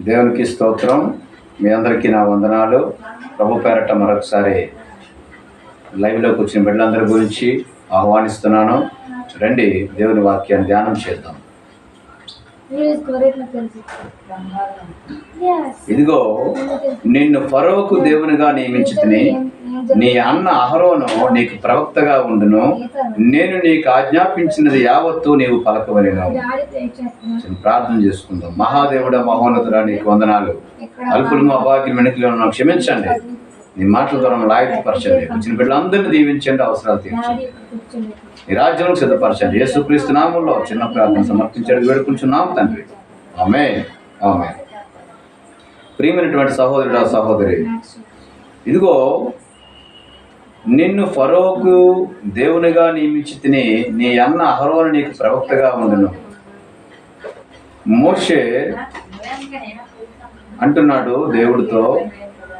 దేవునికి స్తోత్రం. మీ అందరికీ నా వందనాలు. ప్రభు పేరట మరొకసారి లైవ్లోకి వచ్చిన బిడ్డలందరి గురించి ఆహ్వానిస్తున్నాను. రండి దేవుని వాక్యాన్ని ధ్యానం చేద్దాం. ఇదిగో నిన్ను ఫరోకు దేవునిగా నియమించుకుని నీ అన్న అహరోను నీకు ప్రవక్తగా ఉండును. నేను నీకు ఆజ్ఞాపించినది యావత్తు నీవు పలకవలెను. ప్రార్థన చేసుకుందాం. మహాదేవుడ మహోన్నతుడా నీకు వందనాలు. అల్పులు అభాగ్యం వెనుకలు ఉన్నాం క్షమించండి. నీ మాటల ద్వారా లాయకపరచండి వచ్చిన బిడ్డలందరినీ దీవించండి అవసరాలు తీర్చండి. నీ రాజ్యం సిద్ధపరచండి. యేసుక్రీస్తు నామంలో చిన్న ప్రార్థన సమర్పించడం. వేడుకుంటున్నాం తండ్రి. ఆమె ఆమె ప్రియమైనటువంటి సహోదరుడు సహోదరి. ఇదిగో నిన్ను ఫరోకు దేవునిగా నియమించి తిని నీ అన్న అహరోను నీకు ప్రవక్తగా ఉండును. మోషే అంటున్నాడు దేవుడితో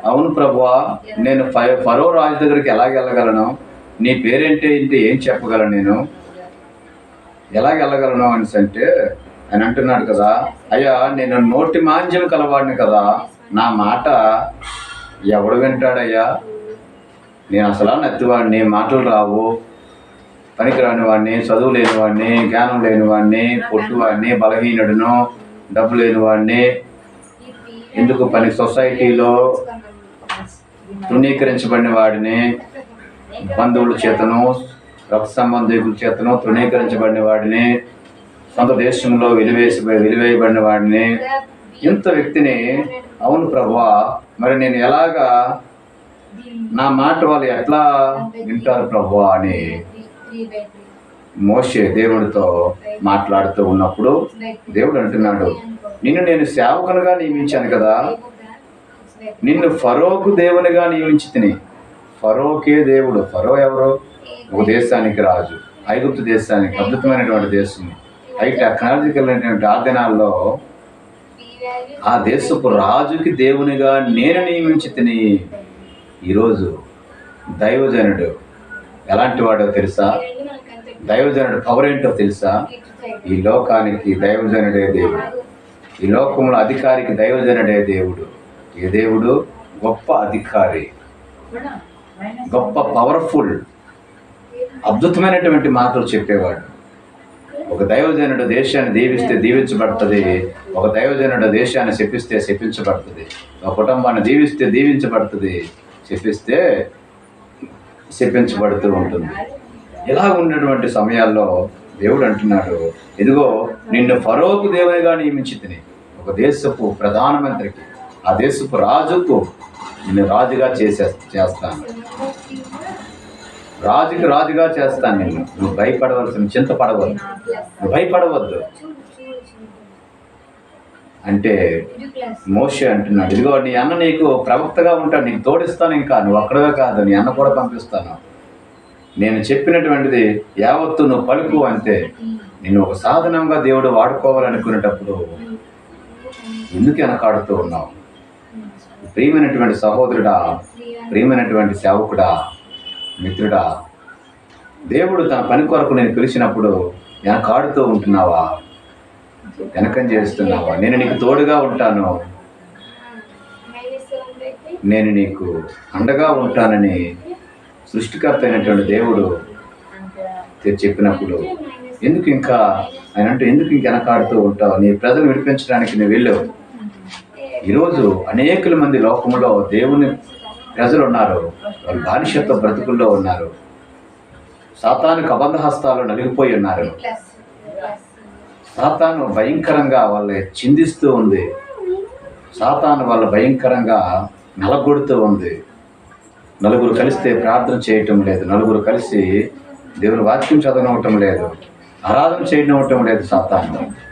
అవును ప్రభువా నేను ఫరో రాజు దగ్గరికి ఎలా వెళ్ళగలను? నీ పేరేంటి? ఏంటి ఏం చెప్పగలను నేను? ఎలాగ వెళ్ళగలను అని అంటే ఆయన అంటున్నాడు కదా. అయ్యా నేను నోటి మాంజ్యం కలవాడిని కదా. నా మాట ఎవడు వింటాడయ్యా? నేను అసలు నత్తివాడిని మాటలు రావు. పనికిరాని వాడిని చదువు లేనివాడిని జ్ఞానం లేనివాడిని పొట్టువాడిని బలహీనుడును డబ్బు లేనివాడిని ఎందుకు పని సొసైటీలో తృణీకరించబడిన వాడిని బంధువుల చేతను రక్త సంబంధికుల చేతను తృణీకరించబడిన వాడిని సొంత దేశంలో వెలివేసి వెలివేయబడిన వాడిని ఇంత వ్యక్తిని అవును ప్రభువా మరి నేను ఎలాగా నా మాట వాళ్ళు ఎట్లా వింటారు ప్రభువా అని మోషే దేవుడితో మాట్లాడుతూ ఉన్నప్పుడు దేవుడు అంటున్నాడు నిన్ను నేను సేవకునిగా నియమించాను కదా నిన్ను ఫరోకు దేవునిగా నియమించి తిని. ఫరోకే దేవుడు. ఫరో ఎవరో? ఒక దేశానికి రాజు. ఐగుప్తు దేశానికి అద్భుతమైనటువంటి దేశం. అయితే టెక్నాలజికల్ అయినటువంటి ఆ ఆ దేశపు రాజుకి దేవునిగా నేను నియమించి తిని ఈరోజు దైవజనుడు. ఎలాంటి వాడో తెలుసా? దైవజనుడు పవర్ ఏంటో తెలుసా? ఈ లోకానికి దైవజనుడే దేవుడు. ఈ లోకంలో అధికారికి దైవజనుడే దేవుడు. ఏ దేవుడు? గొప్ప అధికారి. గొప్ప పవర్ఫుల్. అద్భుతమైనటువంటి మాటలు చెప్పేవాడు. ఒక దైవజనుడు దేశాన్ని దీవిస్తే దీవించబడుతుంది. ఒక దైవజనుడు దేశాన్ని శపిస్తే శపించబడుతుంది. ఒక కుటుంబాన్ని దీవిస్తే దీవించబడుతుంది. శపిస్తే శపించబడుతూ ఉంటుంది. ఇలా ఉన్నటువంటి సమయాల్లో దేవుడు అంటున్నాడు ఇదిగో నిన్ను ఫరోకు దేవునిగా నియమించి తిని. ఒక దేశపు ప్రధానమంత్రికి ఆ దేశపు రాజుకు నేను రాజుగా చేసే చేస్తాను. రాజుకి రాజుగా చేస్తాను నేను. నువ్వు భయపడవలసిన చింతపడవద్దు. నువ్వు భయపడవద్దు. అంటే మోషే అంటున్నాడు ఇదిగో నీ అన్న నీకు ప్రవక్తగా ఉంటాడు నీకు తోడిస్తాను ఇంకా. నువ్వు అక్కడవే కాదు నీ అన్న కూడా పంపిస్తాను. నేను చెప్పినటువంటిది యావత్తు నువ్వు పలుకు అంతే నేను ఒక సాధనంగా దేవుడు వాడుకోవాలనుకునేటప్పుడు ఎందుకు వెనకాడుతూ ఉన్నావు? ప్రియమైనటువంటి సహోదరుడా ప్రియమైనటువంటి సేవకుడా మిత్రుడా దేవుడు తన పని కొరకు నేను పిలిచినప్పుడు వెనకాడుతూ ఉంటున్నావా? వెనకం చేస్తున్నావా నేను నీకు తోడుగా ఉంటాను. నేను నీకు అండగా ఉంటానని సృష్టికర్త అయినటువంటి దేవుడు చెప్పినప్పుడు ఎందుకు ఇంకా ఆయన అంటే ఎందుకు ఇంక వెనకాడుతూ ఉంటావు? నీ ప్రజలు విడిపించడానికి నువ్వు వెళ్ళావు ఈరోజు అనేకుల మంది లోకంలో దేవుని ప్రజలు ఉన్నారు. వారు బానిసత్వ బ్రతుకుల్లో ఉన్నారు. సాతానికి అబంధ హస్తాలు నలిగిపోయి ఉన్నారు. సాతాను భయంకరంగా వాళ్ళని చిందిస్తూ ఉంది. సాతాను వాళ్ళ భయంకరంగా నలగొడుతూ ఉంది. నలుగురు కలిస్తే ప్రార్థన చేయటం లేదు. నలుగురు కలిసి దేవుని వాక్యం చదవనవటం లేదు. ఆరాధన చేయడం లేదు సాతాను.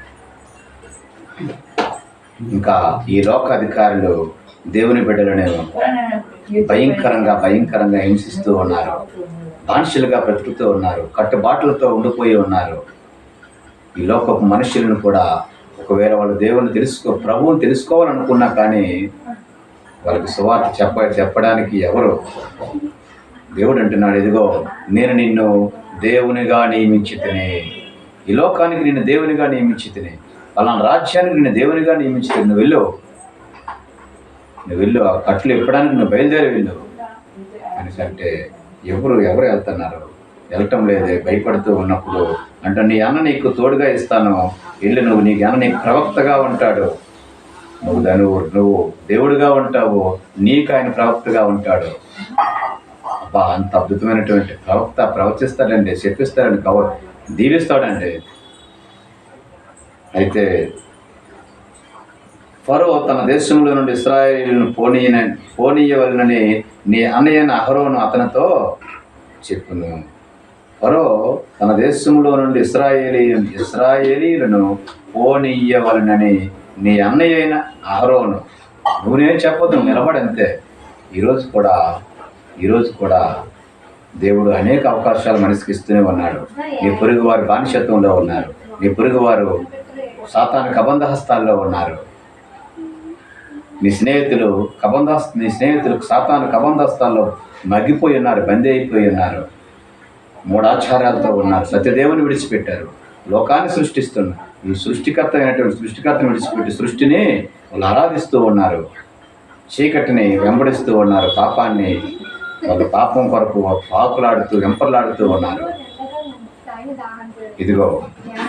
ఇంకా ఈ లోక అధికారులు దేవుని బిడ్డలను భయంకరంగా భయంకరంగా హింసిస్తూ ఉన్నారు. బానిసలుగా బ్రతుకుతూ ఉన్నారు. కట్టుబాట్లతో ఉండిపోయి ఉన్నారు. ఈ లోకపు మనుషులను కూడా ఒకవేళ వాళ్ళు దేవుని తెలుసుకో ప్రభువుని తెలుసుకోవాలనుకున్నా కానీ వాళ్ళకి సువార్త చెప్ప చెప్పడానికి ఎవరు? దేవుడు అంటున్నాడు ఇదిగో నేను నిన్ను దేవునిగా నియమించి ఈ లోకానికి నిన్ను దేవునిగా నియమించి పలానా రాజ్యానికి నేను దేవునిగా నియమించిన నువ్వు వెళ్ళు. నువ్వు వెళ్ళు ఆ కట్లు ఇప్పడానికి నువ్వు బయలుదేరి వెళ్ళు. అనేసి అంటే ఎవరు ఎవరు వెళ్తున్నారు? వెళ్ళటం లేదే భయపడుతూ ఉన్నప్పుడు అంటే నీ అన్న నీకు తోడుగా ఇస్తాను. వెళ్ళి నువ్వు నీకు అన్న నీకు ప్రవక్తగా ఉంటాడు. నువ్వు దాని నువ్వు దేవుడుగా ఉంటావు. నీకు ఆయన ప్రవక్తగా ఉంటాడు. అబ్బా అంత అద్భుతమైనటువంటి ప్రవక్త ప్రవచిస్తాడండి చెప్పిస్తాడండి కవ దీవిస్తాడండి. అయితే ఫరో తన దేశంలో నుండి ఇస్రాయేలును పోనీయన పోనీయవలనని నీ అన్నయ్యన అహరోను అతనితో చెప్పును. ఫరో తన దేశంలో నుండి ఇస్రాయేలీ ఇస్రాయేలీలను పోనీయవలనని నీ అన్నయ్య అయిన అహరోను. నువ్వేం చెప్పొద్దు నువ్వు నిలబడంతే ఈరోజు కూడా ఈరోజు కూడా దేవుడు అనేక అవకాశాలు మనిషికి ఇస్తూనే ఉన్నాడు. నీ పొరుగు వారు బానిసత్వంలో ఉన్నారు. నీ పొరుగు వారు సాతాను కబంధ హస్తాల్లో ఉన్నారు. నీ స్నేహితులు కబంధ నీ స్నేహితులు సాతాను కబంధస్తాల్లో మగ్గిపోయి ఉన్నారు బందీ అయిపోయి ఉన్నారు. మూడాచారాలతో ఉన్నారు. సత్యదేవుని విడిచిపెట్టారు. లోకాన్ని సృష్టిస్తున్నారు ఈ సృష్టికర్త అయినటువంటి సృష్టికర్తను విడిచిపెట్టి సృష్టిని వాళ్ళు ఆరాధిస్తూ ఉన్నారు. చీకటిని వెంబడిస్తూ ఉన్నారు. పాపాన్ని వాళ్ళ పాపం కొరకు పాకులాడుతూ వెంపర్లాడుతూ ఉన్నారు. ఇదిగో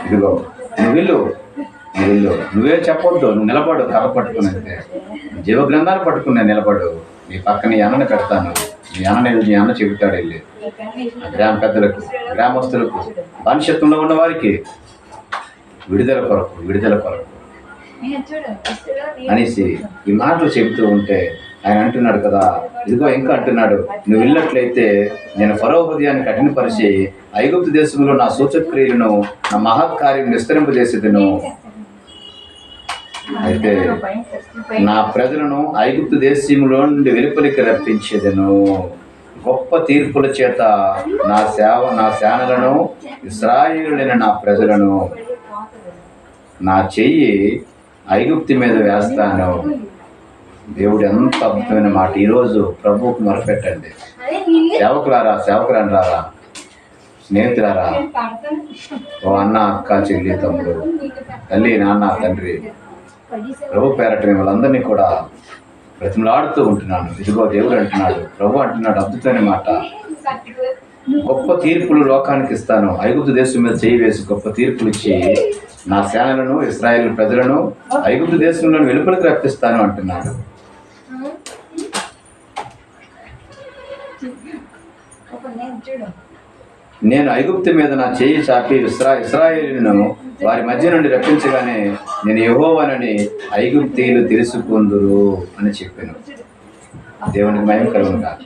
ఇదిగో. నువ్వు నువ్వు నువ్వే చెప్పొద్దు నువ్వు నిలబడు కర్ర పట్టుకుని జీవ గ్రంథాలు పట్టుకుని నిలబడు. నీ పక్కన నీ అన్నని పెడతాను. నీ అన్న నీ అన్న చెబుతాడు వెళ్ళి. గ్రామ పెద్దలకు గ్రామస్తులకు భవిష్యత్తులో ఉన్న వారికి విడుదల కొరకు విడుదల కొరకు. అనేసి ఈ మాటలు చెబుతూ ఉంటే ఆయన అంటున్నాడు కదా ఇదిగో ఇంకా అంటున్నాడు నువ్వు వెళ్ళినట్లయితే నేను ఫరో హృదయాన్ని కఠినపరిచి ఐగుప్తు దేశంలో నా సూచక్రియలను నా మహత్కార్యం విస్తరింపజేసేదను. అయితే నా ప్రజలను ఐగుప్తు దేశంలో నుండి వెలుపలికి రప్పించేదను. గొప్ప తీర్పుల చేత నా సేవ నా సేనలను ఇస్రాయిలైన నా ప్రజలను నా చెయ్యి ఐగుప్తి మీద వేస్తాను. దేవుడు ఎంత అద్భుతమైన మాట. ఈరోజు ప్రభువుకు మొరపెట్టండి. సేవకులారా సేవకురాని రారా స్నేహితులారా? ఓ అన్న అక్క చెల్లి తమ్ముడు తల్లి నాన్న తండ్రి ప్రభు పేరట మిమ్మల్ని అందరినీ కూడా బ్రతిమలాడుతూ ఉంటున్నాను. ఇదిగో దేవుడు అంటున్నాడు. ప్రభు అంటున్నాడు అద్భుతమైన మాట. గొప్ప తీర్పులు లోకానికి ఇస్తాను. ఐగుప్తు దేశం మీద చేయి వేసి గొప్ప తీర్పులు ఇచ్చి నా సేనలను ఇస్రాయేల్ ప్రజలను ఐగుప్తు దేశంలో వెలుపలకు రప్పిస్తాను అంటున్నాడు. నేను ఐగుప్తు మీద నా చేయి చాపి ఇస్రా ఇస్రాయేలును వారి మధ్య నుండి రప్పించగానే నేను యహోవనని ఐగుప్తీయులు తెలుసుకుందురు అని చెప్పాను. దేవునికి మయం కలుగును కాక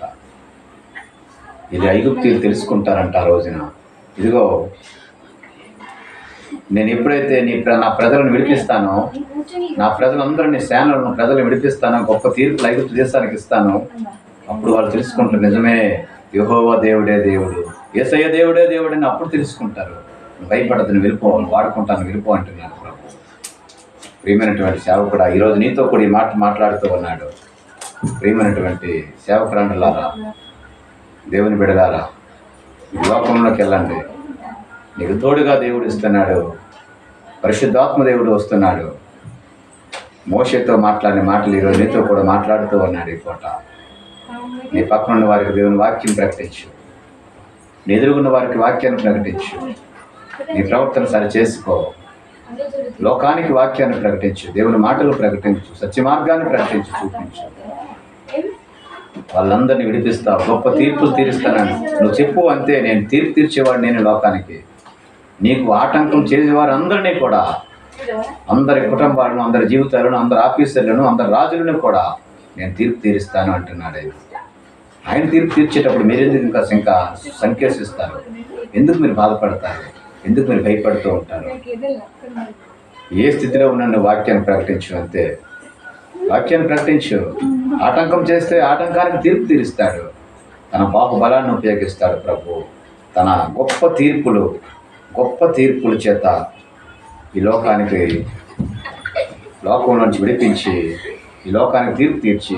ఇది ఐగుప్తీయులు తెలుసుకుంటారంట ఆ రోజున. ఇదిగో నేను ఎప్పుడైతే నీ ప్ర- నా ప్రజలను విడిపిస్తానో నా ప్రజలందరినీ సేనలను ప్రజలను విడిపిస్తాను గొప్ప తీర్పులు ఐగుప్తు దేశానికి ఇస్తాను అప్పుడు వాళ్ళు తెలుసుకుంటారు నిజమే యెహోవా దేవుడే దేవుడు. ఏసయ్య దేవుడే దేవుడని అప్పుడు తెలుసుకుంటారు. భయపడదని వెళ్ళిపోవాలి వాడుకుంటాను వెళ్ళిపో అంటున్నాను ప్రభు. ప్రియమైనటువంటి సేవకుడు ఈరోజు నీతో కూడా ఈ మాట మాట్లాడుతూ ఉన్నాడు. ప్రియమైనటువంటి సేవకురాండులారా దేవుని బిడలారా లోకంలోకి వెళ్ళండి. నీకు తోడుగా దేవుడు ఇస్తున్నాడు. పరిశుద్ధాత్మ దేవుడు వస్తున్నాడు. మోసతో మాట్లాడిన మాటలు ఈరోజు నీతో కూడా మాట్లాడుతూ ఉన్నాడు ఈ పూట. నీ పక్కన ఉన్న వారికి దేవుని వాక్యం ప్రకటించు. నీ ఎదురుగున్న వారికి వాక్యాన్ని ప్రకటించు. నీ ప్రవర్తన సరి చేసుకో. లోకానికి వాక్యాన్ని ప్రకటించు. దేవుని మాటలు ప్రకటించు. సత్య మార్గాన్ని ప్రకటించు చూపించు. వాళ్ళందరినీ విడిపిస్తా. గొప్ప తీర్పులు తీరుస్తానని. నువ్వు చెప్పు అంతే. నేను తీర్పు తీర్చేవాడు నేను లోకానికి. నీకు ఆటంకం చేసేవారందరినీ కూడా. అందరి కుటుంబాలను అందరి జీవితాలను అందరి ఆఫీసర్లను అందరి రాజులను కూడా నేను తీర్పు తీరుస్తాను అంటున్నాడు ఆయన. తీర్పు తీర్చేటప్పుడు మీరెందుకు ఇంకా ఇంకా సంకేసిస్తారు? ఎందుకు మీరు బాధపడతారు? ఎందుకు మీరు భయపడుతూ ఉంటారు? ఏ స్థితిలో ఉన్న వాక్యాన్ని ప్రకటించు అంతే. వాక్యాన్ని ప్రకటించు. ఆటంకం చేస్తే ఆటంకానికి తీర్పు తీరుస్తాడు. తన బాహుబలాన్ని ఉపయోగిస్తాడు ప్రభు. తన గొప్ప తీర్పులు గొప్ప తీర్పుల చేత ఈ లోకానికి లోకంలోంచి విడిపించి ఈ లోకానికి తీర్పు తీర్చి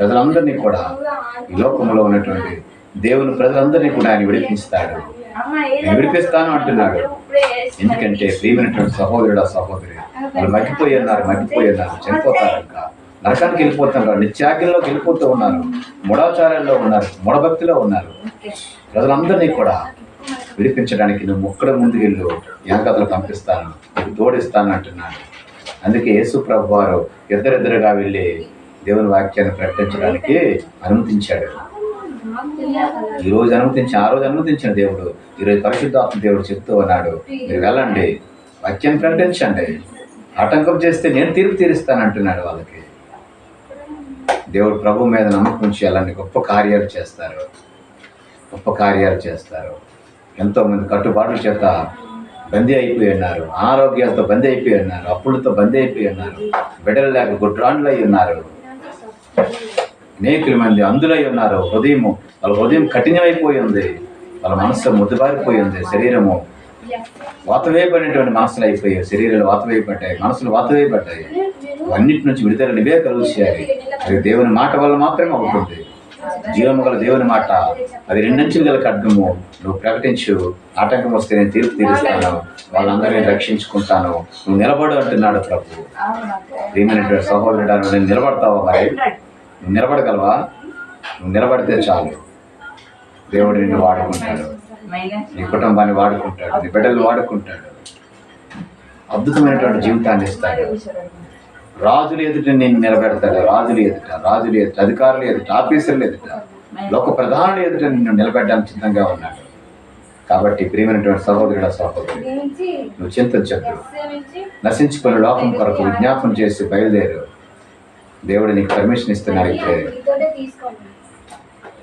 ప్రజలందరినీ కూడా ఈ లోకంలో ఉన్నటువంటి దేవుని ప్రజలందరినీ కూడా ఆయన విడిపిస్తాడు. నేను విడిపిస్తాను అంటున్నాడు. ఎందుకంటే ప్రియమైనటువంటి సహోదరుడు సహోదరి వాళ్ళు మగ్గిపోయి ఉన్నారు మగ్గిపోయి ఉన్నారు చనిపోతారు ఇంకా. నరకానికి వెళ్ళిపోతున్నారు నిత్యాగ్యంలోకి వెళ్ళిపోతూ ఉన్నారు. మూఢాచారాల్లో ఉన్నారు మూఢభక్తిలో ఉన్నారు. ప్రజలందరినీ కూడా విడిపించడానికి నువ్వు ఒక్కడ ముందుకెళ్ళు వెనకతలు పంపిస్తాను నీకు తోడిస్తాను అంటున్నాడు. అందుకే యేసు ప్రభు వారు ఇద్దరిద్దరుగా వెళ్ళి దేవుని వాక్యాన్ని ప్రకటించడానికి అనుమతించాడు. ఈ రోజు అనుమతించి ఆ రోజు అనుమతించిన దేవుడు ఈరోజు పరిశుద్ధాత్మ దేవుడు చెప్తూ ఉన్నాడు. మీరు వెళ్ళండి వాక్యాన్ని ప్రకటించండి. ఆటంకం చేస్తే నేను తీర్పు తీరుస్తాను అంటున్నాడు వాళ్ళకి. దేవుడు ప్రభు మీద నమ్మకం ఉంచి అలాంటి గొప్ప కార్యాలు చేస్తారు. గొప్ప కార్యాలు చేస్తారు. ఎంతోమంది కట్టుబాట్ల చేత బందీ అయిపోయి ఉన్నారు. ఆరోగ్యాలతో బందీ అయిపోయి ఉన్నారు. అప్పులతో బందీ అయిపోయి ఉన్నారు. బిడ్డలు లేక గుడ్రాండ్లు అయి ఉన్నారు. అనేకుల మంది అందులై ఉన్నారు. హృదయము వాళ్ళ హృదయం కఠినమైపోయింది వాళ్ళ మనస్సు ముద్దుబారిపోయింది. శరీరము వాతవేయబడినటువంటి మనసులు అయిపోయాయి. శరీరాలు వాతవేయబడ్డాయి. మనసులు వాతవేయబడ్డాయి. అన్నిటి నుంచి విడుదల నువ్వే కలుగు చేయాలి అది దేవుని మాట వల్ల మాత్రమే అవుతుంది. జీవము గల దేవుని మాట. అది రెండంచులు గల ఖడ్గము. నువ్వు ప్రకటించు. ఆటంకం వస్తే నేను తీర్పు తీరుస్తాను. వాళ్ళందరినీ రక్షించుకుంటాను. నువ్వు నిలబడు అంటున్నాడు ప్రభు. ప్రియమైనటువంటి సహోదరుడు నేను నిలబడతావా మరి? నువ్వు నిలబడగలవా? నువ్వు నిలబడితే చాలు. దేవుడు నిన్ను వాడుకుంటాడు. నీ కుటుంబాన్ని వాడుకుంటాడు. నీ బిడ్డలు వాడుకుంటాడు. అద్భుతమైనటువంటి జీవితాన్ని ఇస్తాడు. రాజులు ఎదుట నేను నిలబెడతాడు రాజులు ఎదుట రాజులు ఎదుట అధికారులు ఎదుట ఆఫీసర్లు ఎదుట లోక ప్రధానులు ఎదుట నిన్ను నిలబెట్టడానికి సిద్ధంగా ఉన్నాడు కాబట్టి ప్రియమైనటువంటి సహోదరుడ సహోదరుడు నువ్వు ఎస్ఏ నుంచి నశించుకుని లోకం కొరకు విజ్ఞాపన చేసి బయలుదేరు. దేవుడు నీకు పర్మిషన్ ఇస్తున్నాడు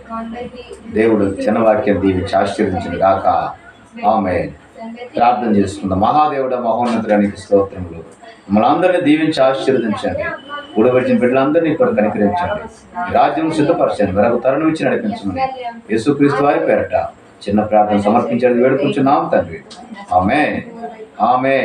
కాంటాక్ట్ దేవుడు చిన్న వాక్యం దీవించి ఆశీర్వదించిన గాక. ఆమె ప్రార్థన చేసుకుందాం. మహాదేవుడ మహోన్నతుడానికి స్తోత్రములు. మమ్మల్ని అందరినీ దీవించి ఆశీర్వదించండి. కూడబెట్టిన బిడ్డలందరినీ ఇప్పుడు కనికరించండి. రాజ్యం సిద్ధపరచండి. మరొక తరుణం ఇచ్చి నడిపించమని యేసుక్రీస్తు వారి పేరట చిన్న ప్రార్థన సమర్పించడానికి వేడుకుంటున్నాం తండ్రి. ఆమె ఆమె